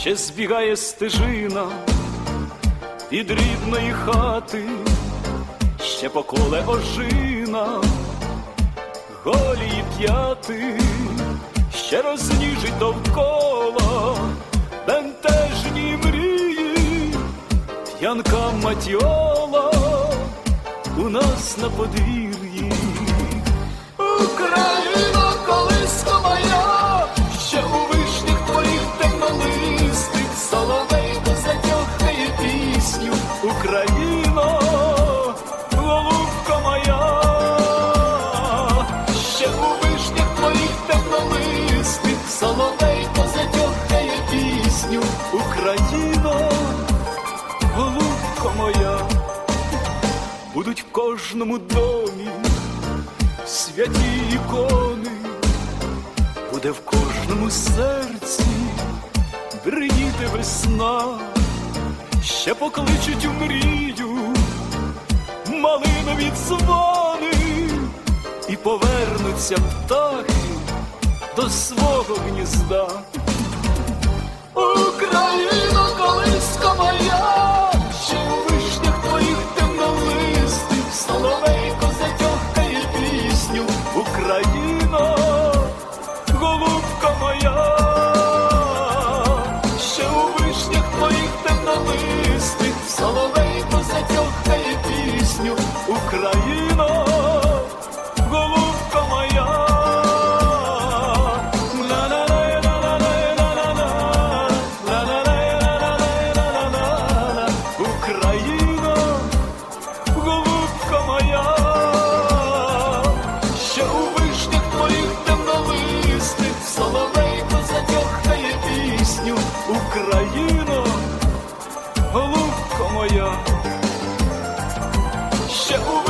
ще збігає стежина від рідної хати, ще поколе ожина, голії п'яти, ще розніжить довкола бентежні мрії, п'янка матіола у нас на подвір'ї. Будуть в кожному домі святі ікони, буде в кожному серці бриніти весна, ще покличуть у мрію малинові дзвони, і повернуться птахи до свого гнізда. moja się.